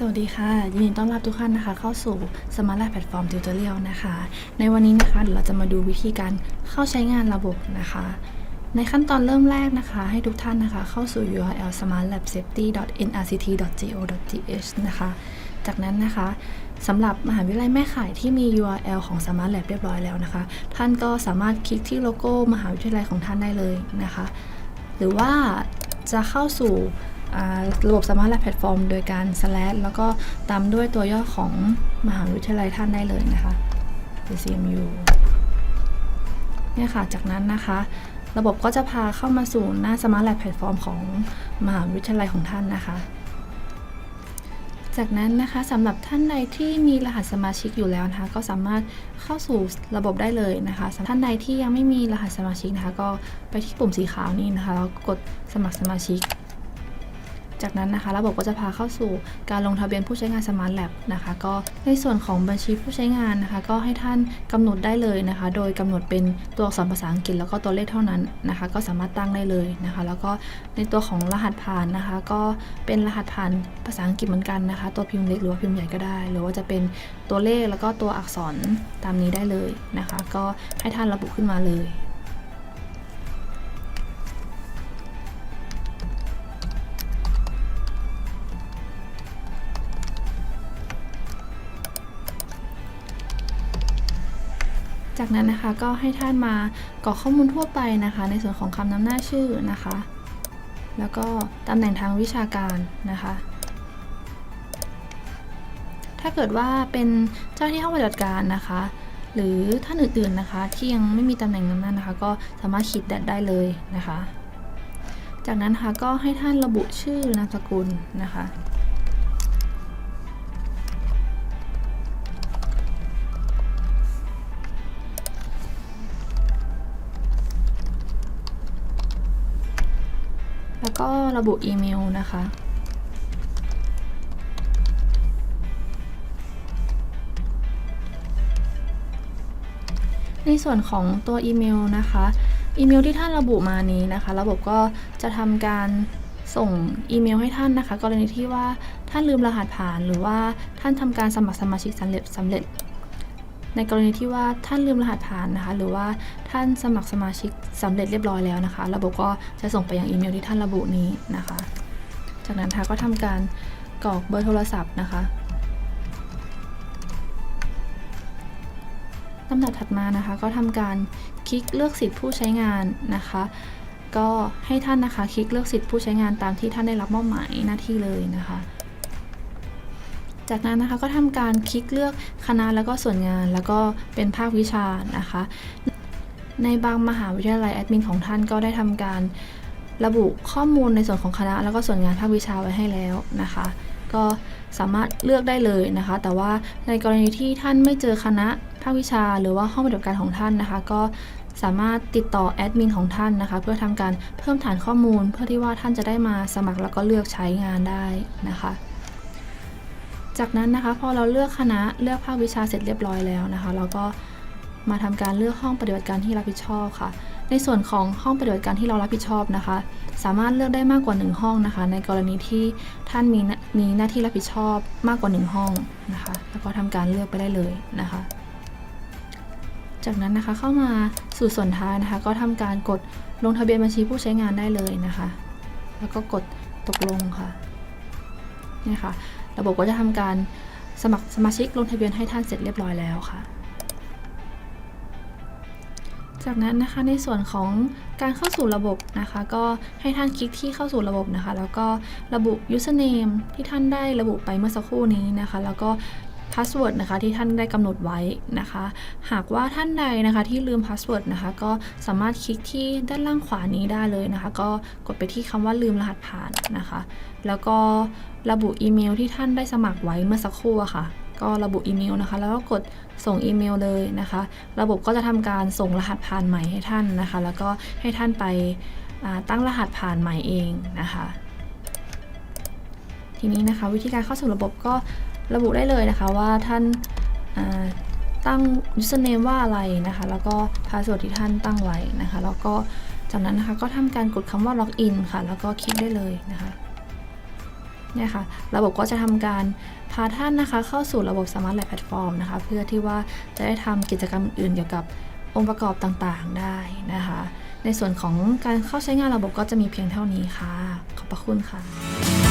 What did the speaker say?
สวัสดีค่ะ ยินดีต้อนรับทุกท่านนะคะ เข้าสู่ Smart Lab Platform Tutorial นะคะ ในวันนี้นะคะเดี๋ยวเราจะมาดูวิธีการเข้าใช้งานระบบนะคะ ในขั้นตอนเริ่มแรกนะคะ ให้ทุกท่านนะคะ เข้าสู่ URL smartlabsafety.nrct.go.th นะคะ จากนั้นนะคะสำหรับมหาวิทยาลัยแม่ข่ายที่มี URL ของ Smart Lab เรียบร้อยแล้วนะคะ ท่านก็สามารถคลิกที่โลโก้มหาวิทยาลัยของท่านได้เลยนะคะ หรือว่าจะเข้าสู่ ระบบ Smart Lab Platform โดยการ slash แล้วก็ตามด้วยตัวย่อของมหาวิทยาลัยท่านได้เลยนะคะ CMU เนี่ยค่ะ จากนั้นนะคะ ระบบก็จะพาเข้ามาสู่หน้า Smart Lab Platform ของมหาวิทยาลัยของท่านนะคะ จากนั้นนะคะสำหรับท่านใดที่มีรหัสสมาชิกอยู่แล้วนะคะ ก็สามารถเข้าสู่ระบบได้เลยนะคะสำหรับท่านใดที่ยังไม่มีรหัสสมาชิกนะคะ ก็ไปที่ปุ่มสีขาวนี้นะคะแล้วกดสมัครสมาชิก จากนั้นนะคะระบบก็จะพาเข้าสู่การลงทะเบียนผู้ใช้งาน Smart Lab นะคะ ก็ในส่วนของบัญชีผู้ใช้งานนะคะ ก็ให้ท่านกำหนดได้เลยนะคะ โดยกำหนดเป็นตัวอักษรภาษาอังกฤษแล้วก็ตัวเลขเท่านั้นนะคะ ก็สามารถตั้งได้เลยนะคะ แล้วก็ในตัวของรหัสผ่านนะคะ ก็เป็นรหัสผ่านภาษาอังกฤษเหมือนกันนะคะ ตัวพิมพ์เล็กหรือว่าพิมพ์ใหญ่ก็ได้ หรือว่าจะเป็นตัวเลขแล้วก็ตัวอักษรตามนี้ได้เลยนะคะ ก็ให้ท่านระบุขึ้นมาเลย จากนั้นนะคะก็ให้ท่านมากรอกข้อมูลทั่วไปนะคะ ในส่วนของคำนำหน้าชื่อนะคะ แล้วก็ตำแหน่งทางวิชาการนะคะถ้าเกิดว่าเป็นเจ้าที่ห้องปฏิบัติการนะคะ หรือท่านอื่นๆนะคะ ที่ยังไม่มีตำแหน่งนั้นๆนะคะ ก็สามารถขีดแดดได้เลยนะคะ จากนั้นนะคะก็ให้ท่านระบุชื่อนามสกุลนะคะ ก็ระบุอีเมลนะคะ ในส่วนของตัวอีเมลนะคะ อีเมลที่ท่านระบุมานี้นะคะ ระบบก็จะทำการส่งอีเมลให้ท่านนะคะ กรณีที่ว่าท่านลืมรหัสผ่านหรือว่าท่านทำการสมัครสมาชิกสำเร็จสำเร็จ ในกรณีที่ว่าท่านลืมรหัสผ่านนะคะ หรือว่าท่านสมัครสมาชิกสำเร็จเรียบร้อยแล้วนะคะ ระบบก็จะส่งไปยังอีเมลที่ท่านระบุนี้นะคะ จากนั้นนะคะก็ทำการกรอกเบอร์โทรศัพท์นะคะลำดับถัดมานะคะ ก็ทำการคลิกเลือกสิทธิ์ผู้ใช้งานนะคะ ก็ให้ท่านนะคะคลิกเลือกสิทธิ์ผู้ใช้งานตามที่ท่านได้รับมอบหมายหน้าที่เลยนะคะ จากนั้นนะคะก็ทำการคลิกเลือกคณะแล้วก็ส่วนงาน แล้วก็เป็นภาควิชานะคะ ในบางมหาวิทยาลัยแอดมินของท่านก็ได้ทำการระบุข้อมูลในส่วนของคณะ แล้วก็ส่วนงานภาควิชาไว้ให้แล้วนะคะ ก็สามารถเลือกได้เลยนะคะ แต่ว่าในกรณีที่ท่านไม่เจอคณะภาควิชา หรือว่าห้องปฏิบัติการของท่านนะคะ ก็สามารถติดต่อแอดมินของท่านนะคะ เพื่อทำการเพิ่มฐานข้อมูล เพื่อที่ว่าท่านจะได้มาสมัครแล้วก็เลือกใช้งานได้นะคะ จากนั้นนะคะพอเราเลือกคณะเลือกภาควิชาเสร็จเรียบร้อยแล้วนะคะ เราก็มาทำการเลือกห้องปฏิบัติการที่รับผิดชอบค่ะ ในส่วนของห้องปฏิบัติการที่เรารับผิดชอบนะคะ สามารถเลือกได้มากกว่า 1 ห้องนะคะ ในกรณีที่ท่านมีมีหน้าที่รับผิดชอบมากกว่า 1 ห้องนะคะ แล้วก็ทำการเลือกไปได้เลยนะคะ จากนั้นนะคะเข้ามาสู่ส่วนท้ายนะคะ ก็ทำการกดลงทะเบียนบัญชีผู้ใช้งานได้เลยนะคะ แล้วก็กดตกลงค่ะนี่ค่ะ ระบบก็จะทำการสมัครสมาชิกลงทะเบียนให้ท่านเสร็จเรียบร้อยแล้วค่ะ จากนั้นนะคะในส่วนของการเข้าสู่ระบบนะคะ ก็ให้ท่านคลิกที่เข้าสู่ระบบนะคะ แล้วก็ระบุ username ที่ท่านได้ระบุไปเมื่อสักครู่นี้นะคะ แล้วก็ password นะคะที่ท่านได้กำหนดไว้นะคะ หากว่าท่านใดนะคะที่ลืม password นะคะก็สามารถคลิกที่ด้านล่างขวานี้ได้เลยนะคะ ก็กดไปที่คำว่าลืมรหัสผ่านนะคะ แล้วก็ระบุอีเมลที่ท่านได้สมัครไว้เมื่อสักครู่อะค่ะ ก็ระบุอีเมลนะคะ แล้วก็กดส่งอีเมลเลยนะคะ ระบบก็จะทำการส่งรหัสผ่านใหม่ให้ท่านนะคะ แล้วก็ให้ท่านไปตั้งรหัสผ่านใหม่เองนะคะ ทีนี้นะคะวิธีการเข้าสู่ระบบก็ ระบุได้เลยนะคะว่าท่านาตั้ง username ว่าอะไรนะคะ แล้วก็ password ที่ท่านตั้งไว้นะคะ แล้วก็จากนั้นนะคะก็ทำการกดคำว่า login ค่ะ แล้วก็คลิกได้เลยนะคะเนี่ยค่ะระบบก็จะทำการพาท่านนะคะเข้าสู่ระบบ Smart Lab Platform นะคะ เพื่อที่ว่าจะได้ทำกิจกรรมอื่นเกี่ยวกับองค์ประกอบต่างๆได้นะคะ ในส่วนของการเข้าใช้งานระบบก็จะมีเพียงเท่านี้ค่ะ ขอบพระคุณค่ะ